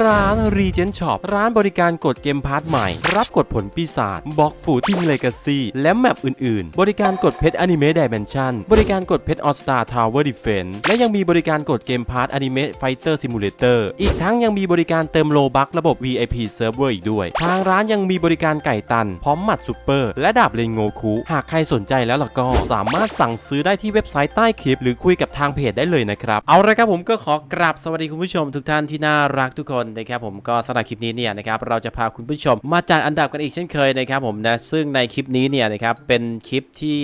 ร้าน Regent Shop ร้านบริการกดเกมพาร์ทใหม่ รับกดผลปีศาจบล็อกฟูทิงเลกาซีและแมปอื่นๆ บริการกดเพชรอนิเมะดิเมนชั่นบริการกดเพชรออสตาทาวเวอร์ดิเฟนและยังมีบริการกดเกมพาร์ทอนิเมะไฟเตอร์ซิมูเลเตอร์อีกทั้งยังมีบริการเติมโลบักระบบ VIP Server อีกด้วย ทางร้านยังมีบริการไก่ตัน พร้อมหมัดซูเปอร์ และดาบเลนโงคุหากใครสนใจแล้วล่ะก็สามารถสั่งซื้อได้ที่เว็บไซต์ใต้คลิป หรือคุยกับทางเพจได้เลยนะครับ เอาละครับผมก็ขอกราบสวัสดีคุณผู้ชมทุกท่านที่น่ารักทุกคนนะครับผมก็สำหรับคลิปนี้เนี่ยนะครับเราจะพาคุณผู้ชม มาจัดอันดับกันอีกเช่นเคยนะครับผมนะซึ่งในคลิปนี้เนี่ยนะครับเป็นคลิปที่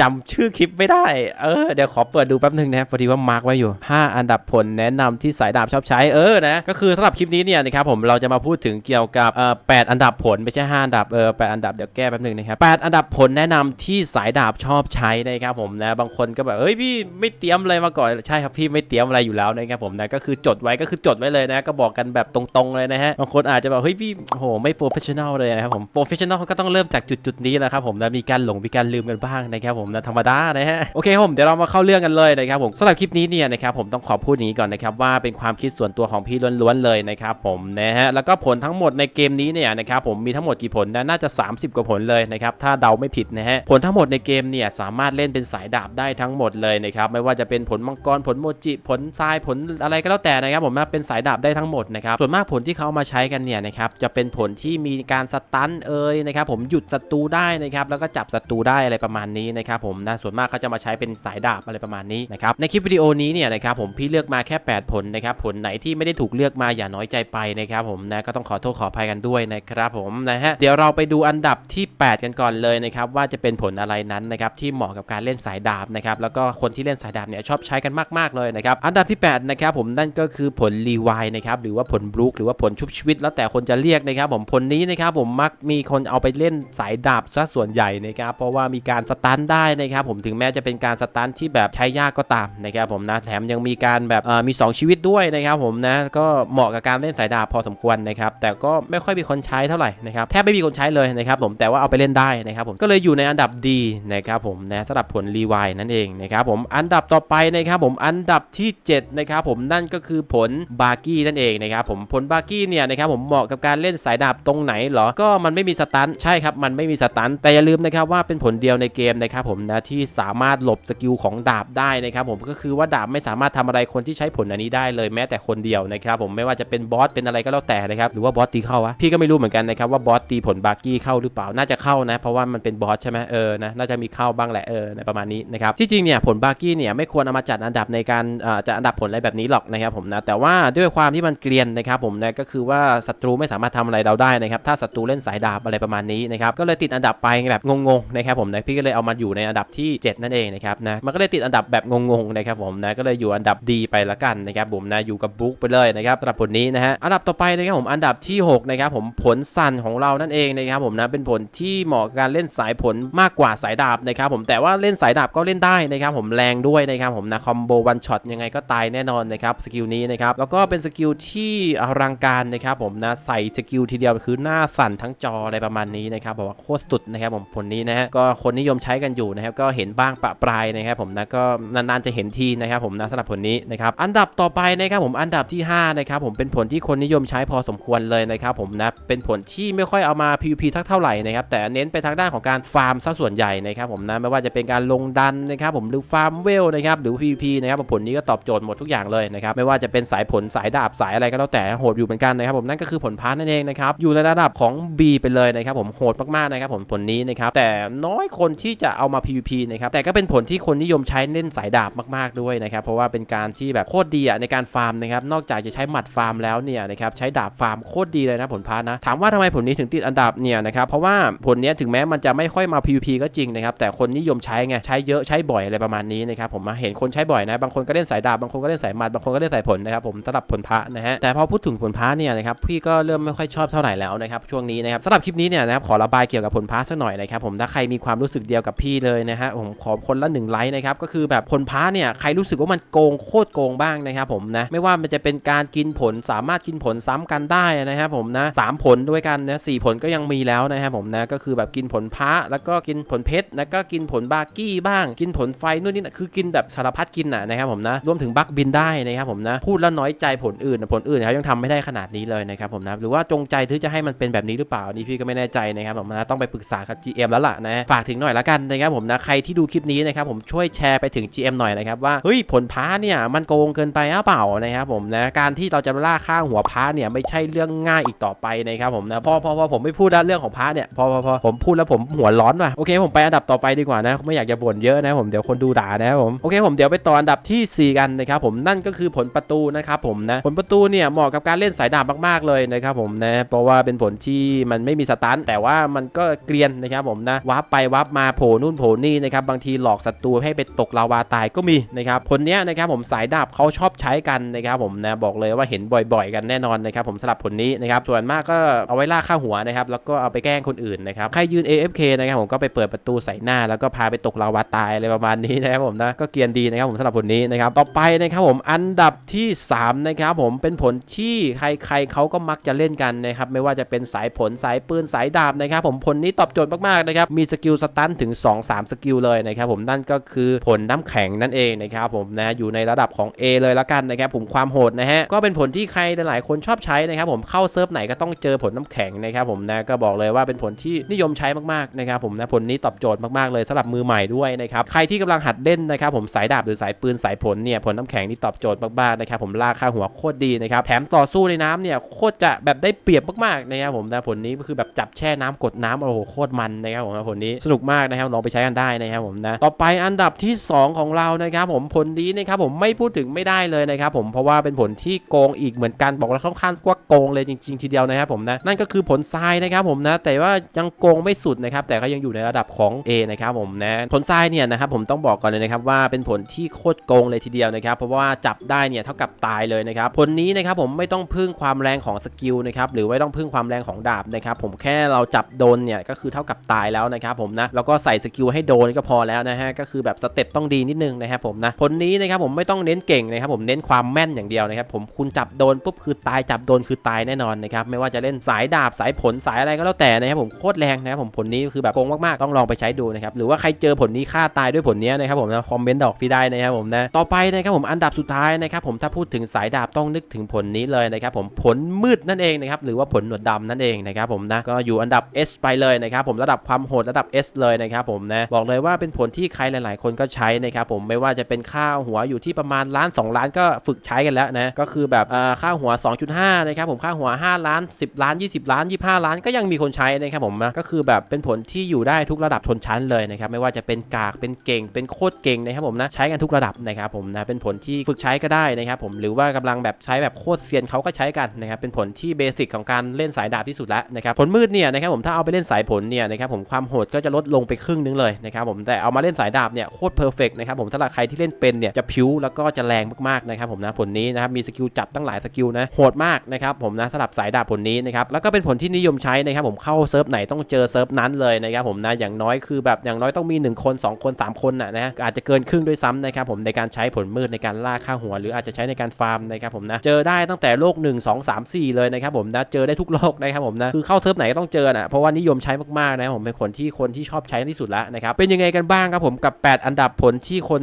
จำชื่อคลิปไม่ได้เออเดี๋ยวขอเปิดดูแป๊บหนึงนะพอดีว่ามาร์กไว้อยู่ 5 อันดับผลแนะนำที่สายดาบชอบใช้เออนะก็คือสำหรับคลิปนี้เนี่ยนะครับผมเราจะมาพูดถึงเกี่ยวกับเอ่อ8อันดับผลไม่ใช่ 5 อันดับเออแอันดับเดี๋ยวแก้แป๊บหนึงนะครับ8อันดับผลแนะนำที่สายดาบชอบใช้นะครับผมนะบางคนก็แบบเฮ้ยพี่ไม่เตรียมอะไรมาก่อนใช่ครับพี่ไม่เตรียมอะไรอยู่แล้วนะครับผมนะก็คือจดไว้ก็คือจดว้เลยนะ ก็บอกกันแบบตรงๆเลยนะฮะบางคนอาจจะแบบเฮ้ยพี่โหไม่โปรเฟชชั่นอลเลยนะครับผมโปรเฟชชั่นอลก็ต้องเริ่มจากจุดๆนี้แหละครับผมนะมีการหลงมีการลืมกันบ้างนะครับผมนะธรรมดานะฮะโอเคผมเดี๋ยวเรามาเข้าเรื่องกันเลยนะครับผมสำหรับคลิปนี้เนี่ยนะครับผมต้องขอพูดอย่างนี้ก่อนนะครับว่าเป็นความคิดส่วนตัวของพี่ล้วนๆเลยนะครับผมนะฮะแล้วก็ผลทั้งหมดในเกมนี้เนี่ยนะครับผมมีทั้งหมดกี่ผลนะน่าจะ 30 กว่าผลเลยนะครับถ้าเดาไม่ผิดนะฮะผลทั้งหมดในเกมเนี่ยสามารถเล่นเป็นสายดาบได้ทั้งหมดเลยนะครับไม่ว่าจะเป็นผลมังกรผลโมจิผลทรายผลอะไรก็แล้วแต่นะครับผมนะเป็นสายดาบได้ทั้งหมดนะครับส่วนมากผลที่เขาเอามาใช้กันเนี่ยนะครับจะเป็นผลที่มีการสตันเอ่ยนะครับผมหยุดศัตรูได้นะครับแล้วก็จับศัตรูได้อะไรประมาณนี้นะครับผมนะส่วนมากเขาจะมาใช้เป็นสายดาบอะไรประมาณนี้นะครับในคลิปวิดีโอนี้เนี่ยนะครับผมพี่เลือกมาแค่ 8 ผลนะครับผลไหนที่ไม่ได้ถูกเลือกมาอย่าน้อยใจไปนะครับผมนะก็ต้องขอโทษขออภัยกันด้วยนะครับผมนะฮะเดี๋ยวเราไปดูอันดับที่ 8 กันก่อนเลยนะครับว่าจะเป็นผลอะไรนั้นนะครับที่เหมาะกับการเล่นสายดาบนะครับแล้วก็คนที่เล่นสายดาบเนี่ยชอบใช้กันมาก ๆเลยนะครับอันดับที่8นะครับผมนั่นก็คือผลรีวนะครับหรือว่าผลบลูคหรือว่าผลชุบชีวิต แล้วแต่คนจะเรียกนะครับผมผลนี้นะครับผมมักมีคนเอาไปเล่นสายดาบซะส่วนใหญ่นะครับเพราะว่ามีการสตันได้นะครับผมถึงแม้จะเป็นการสตันที่แบบใช้ยากก็ตามนะครับผมนะแถมยังมีการแบบเอ่อมี 2 ชีวิตด้วยนะครับผมนะก็เหมาะกับการเล่นสายดาบพอสมควรนะครับแต่ก็ไม่ค่อยมีคนใช้เท่าไหร่นะครับแทบไม่มีคนใช้เลยนะครับผมแต่ว่าเอาไปเล่นได้นะครับผมก็เลยอยู่ในอันดับดีนะครับผมนะสำหรับผลรีไวนั่นเองนะครับผมอันดับต่อไปนะครับผมอันดับที่7นะครับผมนั่นก็คือผลบาร์กี้นั่นเองนะครับผมผลบาร์กี้เนี่ยนะครับผมเหมาะกับการเล่นสายดาบตรงไหนเหรอ ก็มันไม่มีสตันใช่ครับมันไม่มีสตันแต่อย่าลืมนะครับว่าเป็นผลเดียวในเกมนะครับผมนะที่สามารถหลบสกิลของดาบได้นะครับผมก็คือว่าดาบไม่สามารถทำอะไรคนที่ใช้ผลอันนี้ได้เลยแม้แต่คนเดียวนะครับผมไม่ว่าจะเป็นบอสเป็นอะไรก็แล้วแต่นะครับหรือว่าบอสตีเข้าวะพี่ก็ไม่รู้เหมือนกันนะครับว่าบอสตีผลบาร์กี้เข้าหรือเปล่าน่าจะเข้านะ เพราะว่ามันเป็นบอสใช่ไหมเออนะน่าจะมีเข้าบ้างแหละเออในประมาณนี้นะครับที่จริงเนี่ยผลบาร์กี้เนี่ยไม่ควรเอามาจัดอันดับในการจัดอันดับผลอะไรแบบนี้หรอกนะครับผมนะแต่ว่าด้วยยความที่มันเกลียนนะครับผมนะก็คือว่าศัตรูไม่สามารถทำอะไรเราได้นะครับถ้าศัตรูเล่นสายดาบอะไรประมาณนี้นะครับก็เลยติดอันดับไปแบบงงๆนะครับผมนะพี่ก็เลยเอามาอยู่ในอันดับที่ 7 นั่นเองนะครับนะมันก็เลยติดอันดับแบบงงๆนะครับผมนะก็เลยอยู่อันดับดีไปละกันนะครับผมนะอยู่กับบุ๊กไปเลยนะครับสำหรับผลนี้นะฮะอันดับต่อไปนะครับผมอันดับที่6นะครับผมผลสั่นของเรานั่นเองนะครับผมนะเป็นผลที่เหมาะกับการเล่นสายผลมากกว่าสายดาบนะครับผมแต่ว่าเล่นสายดาบก็เล่นได้นะครับผมแรงด้วยนะครับผมนะคอมโบวันช็อตยังไงก็ตายแน่นอนนะครับสกิลนี้นะครับแล้วก็เป็นสกิลที่อลังการนะครับผมนะใส่สกิลทีเดียวคือหน้าสั่นทั้งจออะไรประมาณนี้นะครับบอกว่าโคตรสุดนะครับผมผลนี้นะฮะก็คนนิยมใช้กันอยู่นะครับก็เห็นบ้างปะปลายนะครับผมนะก็นานๆจะเห็นทีนะครับผมนะสำหรับผลนี้นะครับอันดับต่อไปนะครับผมอันดับที่5นะครับผมเป็นผลที่คนนิยมใช้พอสมควรเลยนะครับผมนะเป็นผลที่ไม่ค่อยเอามา PVP ทักเท่าไหร่นะครับแต่เน้นไปทางด้านของการฟาร์มซะส่วนใหญ่นะครับผมนะไม่ว่าจะเป็นการลงดันนะครับผมหรือฟาร์มเวลนะครับหรือ PVP นะครับผลนี้ก็ตอบโจทย์หมดทุกอย่างเลยนะครับไม่ว่าจะเป็นสายผลสายายดาบสายอะไรก็แล้วแต่โหดอยู่เหมือนกันนะครับผมนั่นก็คือผลพาร์ทนั่นเองนะครับอยู่ในระดับของ B ไปเลยนะครับผมโหดมากๆนะครับผมผลนี้นะครับแต่น้อยคนที่จะเอามา PVP นะครับแต่ก็เป็นผลที่คนนิยมใช้เล่นสายดาบมากๆด้วยนะครับเพราะว่าเป็นการที่แบบโคตรดีอะในการฟาร์มนะครับนอกจากจะใช้หมัดฟาร์มแล้วเนี่ยนะครับใช้ดาบฟาร์มโคตรดีเลยนะผลพาร์ทนะถามว่าทำไมผลนี้ถึงติดอันดับเนี่ยนะครับเพราะว่าผลนี้ถึงแม้มันจะไม่ค่อยมา PVP ก็จริงนะครับแต่คนนิยมใช้ไงใช้เยอะใช้บ่อยอะไรประมาณนี้นะครับผมมาเห็นคนใช้บ่อยนะบางคนก็เล่นสายดาบบางคนก็เล่นสายหมัดบางคนก็เล่นสายผลนะครับผมสำหรับผลพระนะฮะแต่พอพูดถึงผลพระเนี่ยนะครับพี่ก็เริ่มไม่ค่อยชอบเท่าไหร่แล้วนะครับช่วงนี้นะครับสำหรับคลิปนี้เนี่ยนะครับขอระบายเกี่ยวกับผลพระสักหน่อยนะครับผมถ้าใครมีความรู้สึกเดียวกับพี่เลยนะฮะผมขอคนละหนึ่งไลค์นะครับก็คือแบบผลพระเนี่ยใครรู้สึกว่ามันโกงโคตรโกงบ้างนะครับผมนะไม่ว่ามันจะเป็นการกินผลสามารถกินผลซ้ำกันได้นะครับผมนะสามผลด้วยกันนะสี่ผลก็ยังมีแล้วนะครับผมนะก็คือแบบกินผลพระแล้วก็กินผลเพชรแล้วก็กินผลบากี้บ้าง กินผลไฟนู่นนี่นะคือกินแบบสารพัดกินนะนะครับผมนะรวมถึงบักบินได้นะครับผมนะพูดแล้วน้อยใจผลอื่นผลอื่นเขายังทำไม่ได้ขนาดนี้เลยนะครับผมนะหรือว่าจงใจที่จะให้มันเป็นแบบนี้หรือเปล่านี่พี่ก็ไม่แน่ใจนะครับผมนะต้องไปปรึกษากับ GM แล้วล่ะนะฝากถึงหน่อยละกันนะครับผมนะใครที่ดูคลิปนี้นะครับผมช่วยแชร์ไปถึง GM หน่อยนะครับว่าเฮ้ยผลพ้าเนี่ยมันโกงเกินไปหรือเปล่านะครับผมนะการที่เราจะล่าค่าหัวพ้าเนี่ยไม่ใช่เรื่องง่ายอีกต่อไปนะครับผมนะพอพอพอผมไม่พูดแล้วเรื่องของพ้าเนี่ยพอพอพอผมพูดแล้วผมหัวร้อนว่ะโอเคผมไปอันดับต่อไปดีกว่านะไม่อยากจะบ่นเยอะนะผมเดี๋ยวคนดูด่านะครับผมโอเคผมเดี๋ยวไปต่ออันดับที่ 4 กันนะครับผมนั่นก็คือผลประตูนะครับผมนะผลประตูเนี่ยเหมาะกับการเล่นสายดาบมากๆเลยนะครับผมนะเพราะว่าเป็นผลที่มันไม่มีสตันแต่ว่ามันก็เกรียนนะครับผมนะวาร์ปไปวาร์ปมาโผล่นู่นโผล่นี่นะครับบางทีหลอกศัตรูให้ไปตกลาวาตายก็มีนะครับผลเนี้ยนะครับผมสายดาบเขาชอบใช้กันนะครับผมนะบอกเลยว่าเห็นบ่อยๆ กันแน่นอนนะครับผมสำหรับผลนี้นะครับส่วนมากก็เอาไว้ล่าค่าหัวนะครับแล้วก็เอาไปแกล้งคนอื่นนะครับใครยืน AFK นะครับผมก็ไปเปิดประตูใส่หน้า แล้วก็พาไปตกลาวาตายอะไรประมาณนี้นะครับผมนะก็เกรียนดีนะครับผมสำหรับผลนี้นะครับต่อไปนะครับผมอันดับที่3นะครับผมเป็นผลที่ใครๆเขาก็มักจะเล่นกันนะครับไม่ว่าจะเป็นสายผลสายปืนสายดาบนะครับผมผลนี้ตอบโจทย์มากๆนะครับมีสกิลสตันถึง 2-3 สกิลเลยนะครับผมนั่นก็คือผลน้ำแข็งนั่นเองนะครับผมนะอยู่ในระดับของ A เลยละกันนะครับผมความโหดนะฮะก็เป็นผลที่ใครหลายๆคนชอบใช้นะครับผมเข้าเซิร์ฟไหนก็ต้องเจอผลน้ำแข็งนะครับผมนะก็บอกเลยว่าเป็นผลที่นิยมใช้มากๆนะครับผมนะผลนี้ตอบโจทย์มากๆเลยสำหรับมือใหม่ด้วยนะครับใครที่กำลังหัดเล่นนะครับผมสายดาบหรือสายปืนสายผลเนี่ยผลน้ำแข็งนี่ตอบโจทย์มากๆนะครับผมลากค่าหัวโคตรดีนะครับแถมต่อสู้ในน้ำเนี่ยโคตรจะแบบได้เปรียบมากๆนะครับผมนะผลนี้ก็คือแบบจับแช่น้ำกดน้ำโอ้โหโคตรมันนะครับผมนะผลนี้สนุกมากนะครับลองไปใช้กันได้นะครับผมนะต่อไปอันดับที่ 2 ของเรานะครับผมผลนี้นะครับผมไม่พูดถึงไม่ได้เลยนะครับผมเพราะว่าเป็นผลที่โกงอีกเหมือนกันบอกแล้วค่อนข้างกว่าโกงเลยจริง ๆ ทีเดียวนะครับผมนะนั่นก็คือผลทรายนะครับผมนะแต่ว่ายังโกงไม่สุดนะครับแต่ก็ยังอยู่ในระดับของ A นะครับผมนะผลทรายเนี่ยนะครับผมต้องบอกก่อนเลยนะครับว่าเป็นผลที่โคตรโกงเลยทีเดียวนะครับเพราะว่าจับได้เนี่ยเท่ากับตายเลยนะครับผลนี้นะครับผมไม่ต้องพึ่งความแรงของสกิลนะครับหรือไม่ต้องพึ่งความแรงของดาบนะครับผมแค่เราจับโดนเนี่ยก็คือเท่ากับตายแล้วนะครับผมนะแล้วก็ใส่สกิลให้โดนก็พอแล้วนะฮะก็คือแบบสเต็ปต้องดีนิดนึงนะครับผมนะผลนี้นะครับผมไม่ต้องเน้นเก่งนะครับผมเน้นความแม่นอย่างเดียวนะครับผมคุณจับโดนปุ๊บคือตายจับโดนคือตายแน่นอนนะครับไม่ว่าจะเล่นสายดาบสายผลสายอะไรก็แล้วแต่นะครับผมโคตรแรงนะครับผมผลนี้คือแบบโกงมากๆต้องลองไปใช้ดูนะครับหรือว่าใครเจอผลนี้ฆ่าตายด้วยผลนี้นะครับผมนะคอมเมนต์ดอกพี่ได้นะครับผมนะต่อไปนะครับผมอันดับสุดท้ายนะครับผมถ้าพูดถึงสายดาบต้องนึกถึงผลนี้เลยนะครับผมผลมืดนั่นเองนะครับหรือว่าผลหนวดดำนั่นเองนะครับผมนะก็อยู่อันดับ S ไปเลยนะครับผมระดับความโหดระดับ S เลยนะครับผมนะบอกเลยว่าเป็นผลที่ใครหลาย ๆ คนก็ใช้นะครับผมไม่ว่าจะเป็นค่าหัวอยู่ที่ประมาณล้าน 2 ล้านก็ฝึกใช้กันแล้วนะก็คือแบบเอ่อค่าหัว 2.5นะครับผมค่าหัว 5 ล้าน 10 ล้าน 20 ล้าน 25 ล้านก็ยังมีคนใช้นะครับผมนะก็คือแบบเป็นผลที่อยู่ได้ทุกระดับชนชั้นเลยนะครับไม่ว่าจะเป็นกากเป็นเก่งเป็นโคตรเก่งนะครับผมนะใช้กันทุกระดับนะครับผมนะเป็นผลที่ฝึกใช้ก็ได้นะครับผมหรือว่ากำลังแบบใช้แบบโคตรเซียนเขาก็ใช้กันนะครับเป็นผลที่เบสิกของการเล่นสายดาบที่สุดแล้วนะครับผลมืดเนี่ยนะครับผมถ้าเอาไปเล่นสายผลเนี่ยนะครับผมความโหดก็จะลดลงไปครึ่งนึงเลยนะครับผมแต่เอามาเล่นสายดาบเนี่ยโคตรเพอร์เฟกนะครับผมสำหรับใครที่เล่นเป็นเนี่ยจะผิวแล้วก็จะแรงมากๆนะครับผมนะผลนี้นะครับมีสกิลจับตั้งหลายสกิลนะโหดมากนะครับผมนะสำหรับสายดาบผลนี้นะครับแล้วก็เป็นผลที่นิยมใช้นะครับผมเข้าเซิร์ฟไหนต้องเจอเซิร์ฟนั้นเลยนะครับผมนะอย่างน้อยคือแบบอย่างน้อยต้องมี 1 คน 2 คน 3 คนนะนะอาจจะเกินครึ่งด้วยซ้ำนะครับผมในการใช้ผลมืดในการล่าค่าหัว หรืออาจจะใช้ในการฟาร์มนะครับผมนะเจอได้ตั้งแต่โลก1 2 3 4 เลยนะครับผมนะเจอได้ทุกโลกนะครับผมนะคือเข้าเซิร์ฟไหนก็ต้องเจอนะเพราะว่านิยมใช้มากๆนะครับผมเป็นผลที่คนที่ชอบใช้ที่สุดแล้วนะครับเป็นยังไงกันบ้างครับผมกับ 8 อันดับผลที่คน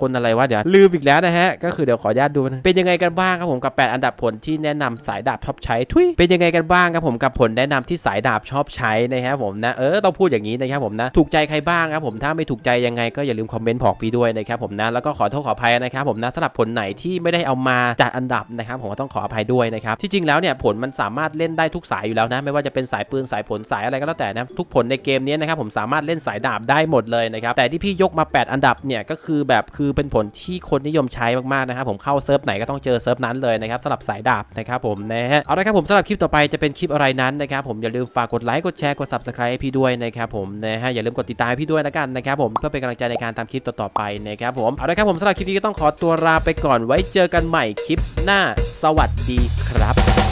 คนอะไรวะเดี๋ยวลืมอีกแล้วนะฮะก็คือเดี๋ยวขออนุญาตดูนะเป็นยังไงกันบ้างครับผมกับ 8 อันดับผลที่แนะนำสายดาบชอบใช้ทุยเป็นยังไงกันบ้างครับผมกับผลแนะนำที่สายดาบชอบใช้นะครับผมนะเออต้องพูดอย่างนี้นะครับผมนะถูกใจใครบ้างครับผมถ้าไม่ถูกใจยังไงก็อย่าลืมคอมเมนต์บอกพี่ด้วยนะครับผมนะแล้วก็ขอโทษขออภัยนะครับผมนะสำหรับผลไหนที่ไม่ได้เอามาจัดอันดับนะครับผมก็ต้องขออภัยด้วยนะครับที่จริงแล้วเนี่ยผลมันสามารถเล่นได้ทุกสายอยู่แล้วนะไม่ว่าจะเป็นสายปืนสายผลสายอะไรก็แล้วแต่นะทุกผลในเกมนี้นะครับผมสามารถเล่นสายดาบได้หมดเลยนะครับแต่ที่พี่ยกมา 8 อันดับเนี่ยก็คือแบบคือเป็นผลที่คนนิยมใช้มากๆนะครับผมเข้าเซิร์ฟไหนก็ต้องเจอเซิร์ฟนั้นเลยนะครับสำหรับสายดาบนะครับผมนะฮะเอาละครับผมสำหรับคลิปต่อไปจะเป็นคลิปอะไรนั้นนะครับผมอย่าลืมฝากกดไลค์กดแชร์กด subscribe ให้พี่ด้วยนะครับผมนะฮะอย่าลืมกดติดตามให้พี่ด้วยนะกันนะครับผมเพื่อเป็นกำลังใจในการทำคลิปต่อๆไปนะครับผมเอาละครับผมสำหรับคลิปนี้ก็ต้องขอตัวลาไปก่อนไว้เจอกันใหม่คลิปหน้า สวัสดีครับ